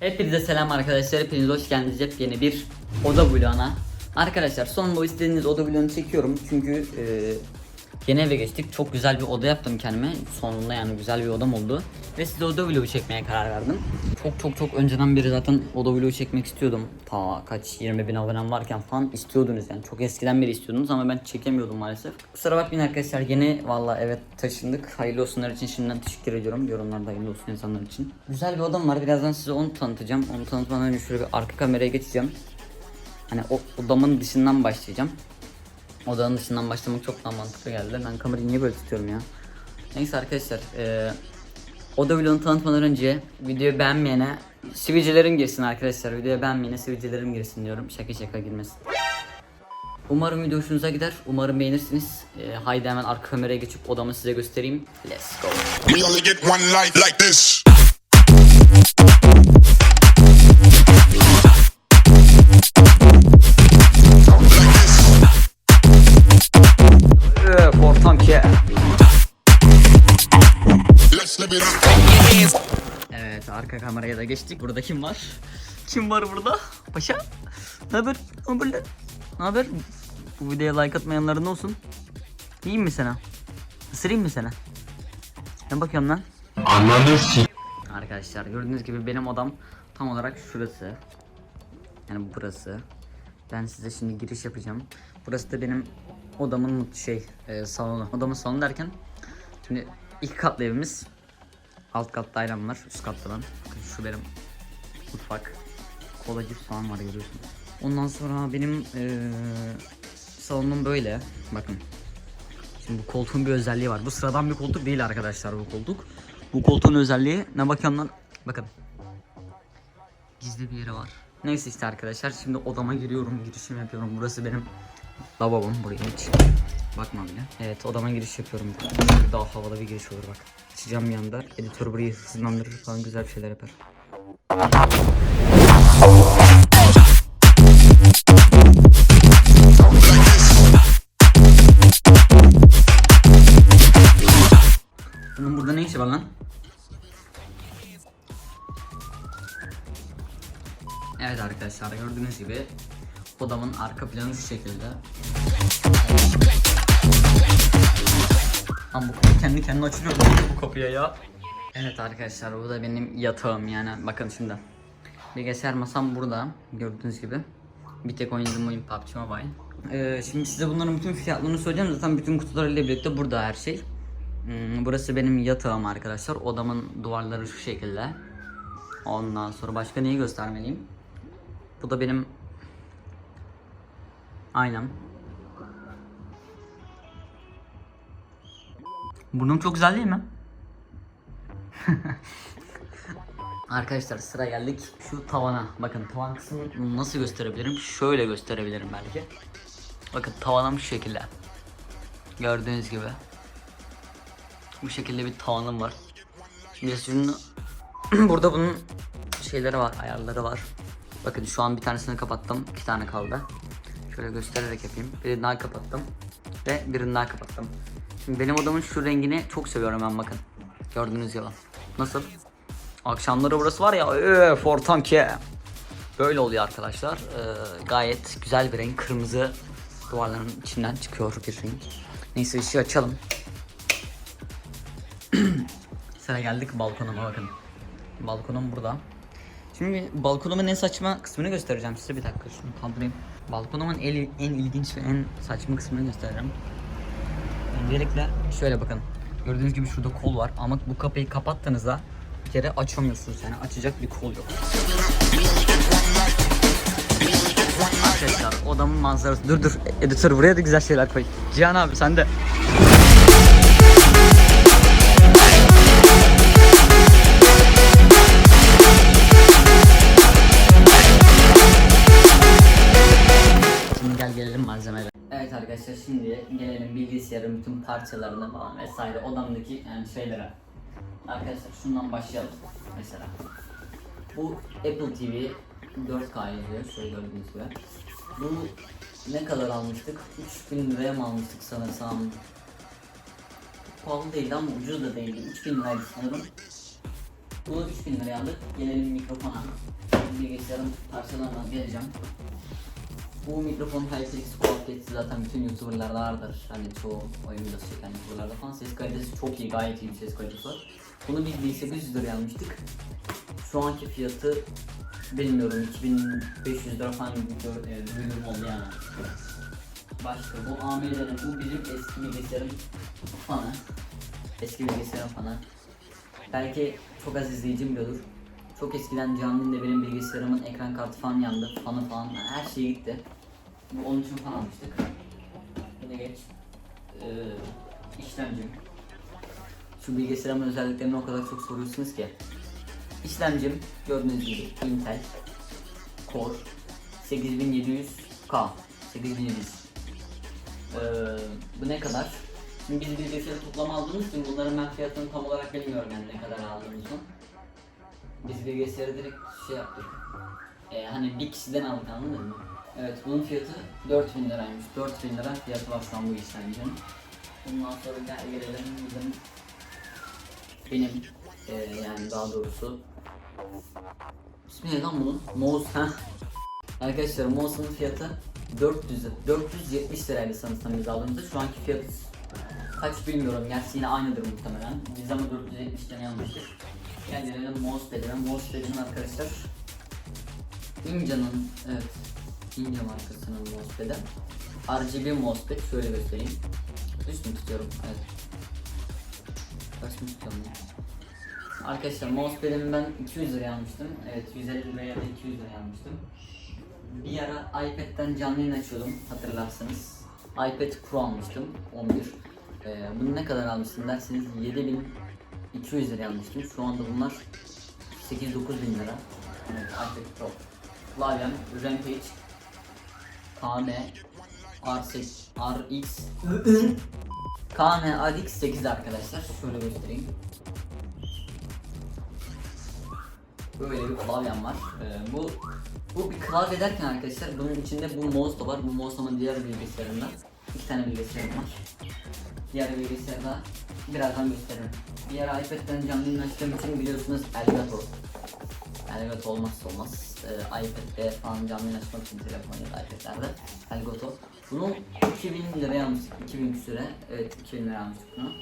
Hepinize selam arkadaşlar. Hepiniz hoş geldiniz. Yepyeni bir oda vloguna. Arkadaşlar sonunda o istediğiniz oda vlogunu çekiyorum. Çünkü e, yeni eve geçtik. Çok güzel bir oda yaptım kendime. Sonunda yani güzel bir odam oldu. Ve size oda vlogu çekmeye karar verdim. Çok çok çok önceden beri zaten oda vlogu çekmek istiyordum. Ta kaç 20 bin abonem varken falan istiyordunuz yani. Çok eskiden beri istiyordunuz ama ben çekemiyordum maalesef. Kusura bakmayın arkadaşlar. Yeni valla evet taşındık. Hayırlı olsunlar için şimdiden teşekkür ediyorum. Yorumlarda hayırlı olsun insanlar için. Güzel bir odam var. Birazdan size onu tanıtacağım. Onu tanıtmadan önce şöyle bir arka kameraya geçeceğim. Hani o odamın dışından başlayacağım. Odanın dışından başlamak çok daha mantıklı geldi. Ben kamerayı niye böyle tutuyorum ya? Neyse arkadaşlar. eee Oda vlogunu tanıtmadan önce videoyu beğenmeyene sivilcelerim girsin arkadaşlar. Videoyu beğenmeyene sivilcelerim girsin diyorum. Şaka şaka girmesin. Umarım video hoşunuza gider. Umarım beğenirsiniz. Ee, haydi hemen arka kameraya geçip odamı size göstereyim. Let's go. Evet arka kameraya da geçtik. Burada kim var? Kim var burada? Paşa? Ne haber? Ne haber lan? Ne haber? Bu videoya like atmayanların ne olsun? İyiyim mi sana? Isırayım mı sana? Ne bakıyorum lan? Ananı s- Arkadaşlar gördüğünüz gibi benim odam tam olarak şurası. Yani burası. Ben size şimdi giriş yapacağım. Burası da benim odamın şey e, salonu. Odamın salonu derken şimdi iki katlı evimiz. Alt katta dairem var. Üst katta lan. Şu benim mutfak. Kola cips falan var görüyorsunuz. Ondan sonra benim e, salonum böyle. Bakın. Şimdi bu koltuğun bir özelliği var. Bu sıradan bir koltuk değil arkadaşlar bu koltuk. Bu koltuğun özelliği ne bakıyorum lan? Bakın. Gizli bir yeri var. Neyse işte arkadaşlar şimdi odama giriyorum. Girişimi yapıyorum. Burası benim lavabom. Buraya hiç bakmam bile. Evet odama giriş yapıyorum. Daha havalı bir giriş olur bak. Açacağım bir anda. Editör burayı hızlandırır falan güzel bir şeyler yapar. Bunun burada ne işi var lan? Evet arkadaşlar gördüğünüz gibi odamın arka planı şu şekilde. Lan bu kapı kendi kendine açılıyor mu bu kapıya ya? Evet arkadaşlar bu da benim yatağım yani bakın şimdi. Bilgisayar masam burada gördüğünüz gibi. Bir tek oynadığım oyun PUBG Mobile. Ee, şimdi size bunların bütün fiyatlarını söyleyeceğim zaten bütün kutularıyla birlikte burada her şey. Hmm, burası benim yatağım arkadaşlar. Odamın duvarları şu şekilde. Ondan sonra başka neyi göstermeliyim? Bu da benim aynam. Burnum çok güzel değil mi? Arkadaşlar sıra geldik şu tavana. Bakın tavan kısmını nasıl gösterebilirim? Şöyle gösterebilirim belki. Bakın tavanım şu şekilde. Gördüğünüz gibi. Bu şekilde bir tavanım var. Şimdi şunu burada bunun şeyleri var, ayarları var. Bakın şu an bir tanesini kapattım, iki tane kaldı. Şöyle göstererek yapayım. Birini daha kapattım ve birini daha kapattım. Şimdi benim odamın şu rengini çok seviyorum ben bakın. Gördüğünüz gibi. Nasıl? Akşamları burası var ya, öf ortam. Böyle oluyor arkadaşlar. Ee, gayet güzel bir renk. Kırmızı duvarların içinden çıkıyor bir renk. Neyse ışığı açalım. Sıra geldik balkonuma bakın. Balkonum burada. Şimdi balkonumun en saçma kısmını göstereceğim size bir dakika şunu kaldırayım. Balkonumun en, en ilginç ve en saçma kısmını göstereceğim. Öncelikle şöyle bakın. Gördüğünüz gibi şurada kol var ama bu kapıyı kapattığınızda bir kere açamıyorsunuz yani açacak bir kol yok. Arkadaşlar odamın manzarası. Dur dur editör buraya da güzel şeyler koy. Cihan abi sen de. Malzemelere. Evet arkadaşlar şimdi gelelim bilgisayarın bütün parçalarına falan vesaire odamdaki yani şeylere. Arkadaşlar şundan başlayalım mesela. Bu Apple TV 4K yazıyor şöyle gördüğünüz gibi. Bu ne kadar almıştık? 3000 liraya mı almıştık sanırsam? Pahalı değildi ama ucuz da değildi. 3000 liraydı sanırım. Bunu 3000 liraya aldık. Gelelim mikrofona. bilgisayarın parçalarına geleceğim. Bu mikrofon HyperX Quad zaten bütün YouTuber'larda vardır. Hani çoğu oyun videosu çeken YouTuber'larda falan ses kalitesi çok iyi, gayet iyi bir ses kalitesi var. Bunu biz 1800 liraya almıştık. Şu anki fiyatı bilmiyorum 2500 lira falan bir e, oldu yani. Başka bu AMD'nin bu bizim eski bilgisayarın fanı. Eski bilgisayarın fanı. Belki çok az izleyicim biliyordur. Çok eskiden canlı benim bilgisayarımın ekran kartı falan yandı. Fanı falan her şey gitti. Bu onun için fan almıştık. Yine geç. Ee, işlemcim. Şu bilgisayarımın özelliklerini o kadar çok soruyorsunuz ki. İşlemcim gördüğünüz gibi Intel Core 8700K 8700 ee, bu ne kadar? Şimdi biz bilgisayarı toplama aldığımız için bunların ben fiyatını tam olarak bilmiyorum yani ne kadar aldığımızı. Biz bilgisayarı direkt şey yaptık. Ee, hani bir kişiden aldık anladın mı? Evet bunun fiyatı 4000 liraymış. 4000 lira fiyatı var bu işlemcinin. Bundan sonra gel gelelim bizim benim ee, yani daha doğrusu İsmi ne lan bunun? Mouse ha. Arkadaşlar mouse'un fiyatı 400 470 liraydı sanırsam biz aldığımızda. Şu anki fiyatı kaç bilmiyorum. Gerçi yine aynıdır muhtemelen. Biz ama 470 tane almıştık. Gel gelelim mousepad'e. Mousepad'in arkadaşlar Ninja'nın evet Ninja markasının mousepad'i. RGB mousepad şöyle göstereyim. Üst mü tutuyorum? Evet. Kaç mı tutuyorum? Arkadaşlar mousepad'imi ben 200 liraya almıştım. Evet 150 liraya ya da 200 liraya almıştım. Bir ara iPad'den canlı yayın açıyordum hatırlarsanız. iPad Pro almıştım 11. Ee, bunu ne kadar almıştım derseniz 7200 liraya almıştım. Şu anda bunlar 8-9 bin lira. Evet iPad Pro. Klavyem Rampage KM R8 RX KM RX 8 arkadaşlar. Şöyle göstereyim. Böyle bir klavyem var. Ee, bu bu bir klavye derken arkadaşlar bunun içinde bu mouse da var. Bu mouse ama diğer bilgisayarımda. İki tane bilgisayarım var. Diğer bilgisayarda birazdan gösteririm. Diğer iPad'den canlı yayın açtığım için biliyorsunuz Elgato. Elgato olmazsa olmaz. Ee, iPad'de falan canlı yayın açmak için telefon ya da iPad'lerde Elgato. Bunu 2000 liraya almıştık. 2000 küsüre. Evet 2000 liraya almıştık bunu.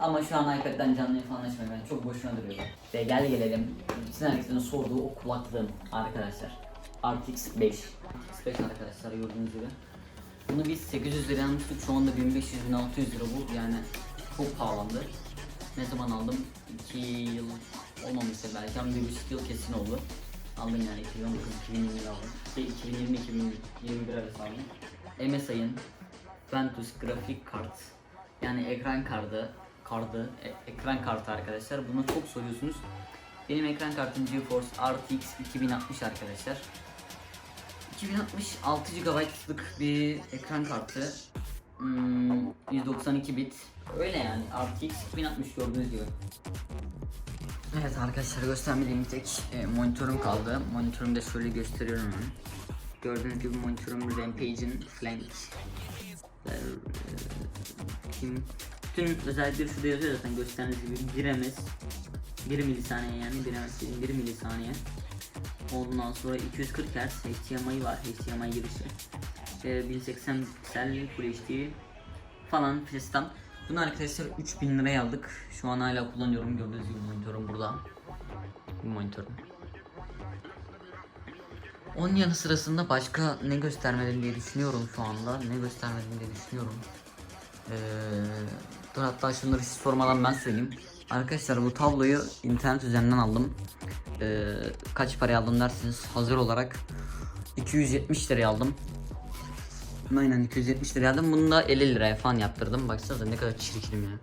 Ama şu an iPad'den canlı yayın falan açmıyorum yani çok boşuna duruyor. Ve gel gelelim bütün herkesin sorduğu o kulaklığım arkadaşlar. RTX 5. RTX 5 arkadaşlar gördüğünüz gibi. Bunu biz 800 liraya almıştık şu anda 1500-1600 lira bu yani çok pahalandı. Ne zaman aldım? 2 yıl olmamıştır belki ama 1,5 yıl kesin oldu. Aldım yani 2019-2020 aldım. Şey 2020-2021 arası aldım. MSI'ın Ventus grafik kart yani ekran kartı kartı e- ekran kartı arkadaşlar bunu çok soruyorsunuz benim ekran kartım GeForce RTX 2060 arkadaşlar 2060 6 GB'lık bir ekran kartı Hmm, 192 bit öyle yani. RTX 2060 gördüğünüz gibi. Evet arkadaşlar göstermediğim bir tek e, monitörüm kaldı. Monitörümü de şöyle gösteriyorum hemen. Gördüğünüz gibi monitörüm Rampage'in Flank. Kim? Bütün özellikleri şurada yazıyor zaten gösterdiğiniz gibi. 1 ms 1 milisaniye yani 1 ms değil 1 milisaniye. Ondan sonra 240 Hz HDMI var HDMI girişi. E, 1080 piksel Full HD falan fistan bunu arkadaşlar 3000 liraya aldık şu an hala kullanıyorum gördüğünüz gibi monitörüm burada bu monitörüm onun yanı sırasında başka ne göstermedim diye düşünüyorum şu anda. Ne göstermedim diye düşünüyorum. Ee, dur hatta şunları siz sormadan ben söyleyeyim. Arkadaşlar bu tabloyu internet üzerinden aldım. Ee, kaç paraya aldım dersiniz hazır olarak 270 liraya aldım. Aynen 270 liraya aldım. Bunu da 50 liraya falan yaptırdım. Baksanıza ne kadar çirkinim ya.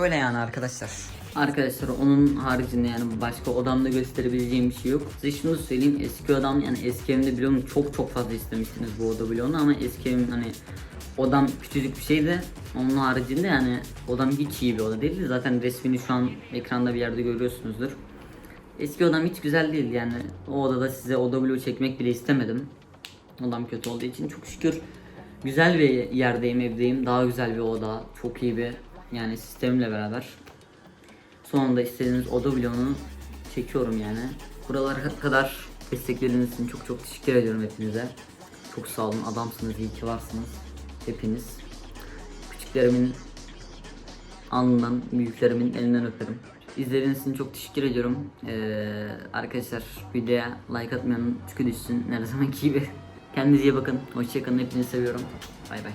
Öyle yani arkadaşlar. Arkadaşlar onun haricinde yani başka odamda gösterebileceğim bir şey yok. Size şunu söyleyeyim eski odam yani eski evimde biliyorum çok çok fazla istemiştiniz bu oda bloğunu ama eski evim hani odam küçücük bir şeydi. Onun haricinde yani odam hiç iyi bir oda değildi. Zaten resmini şu an ekranda bir yerde görüyorsunuzdur. Eski odam hiç güzel değildi yani. O odada size oda bloğu çekmek bile istemedim. Odam kötü olduğu için çok şükür güzel bir yerdeyim, evdeyim. Daha güzel bir oda, çok iyi bir yani sistemle beraber. Sonunda istediğiniz oda bloğunu çekiyorum yani. Buralara kadar destekleriniz için çok çok teşekkür ediyorum hepinize. Çok sağ olun adamsınız iyi ki varsınız hepiniz. Küçüklerimin alnından, büyüklerimin elinden öperim. İzlediğiniz için çok teşekkür ediyorum. Ee, arkadaşlar videoya like atmayanın tükü düşsün her zamanki gibi. Kendinize iyi bakın. Hoşçakalın. Hepinizi seviyorum. Bay bay.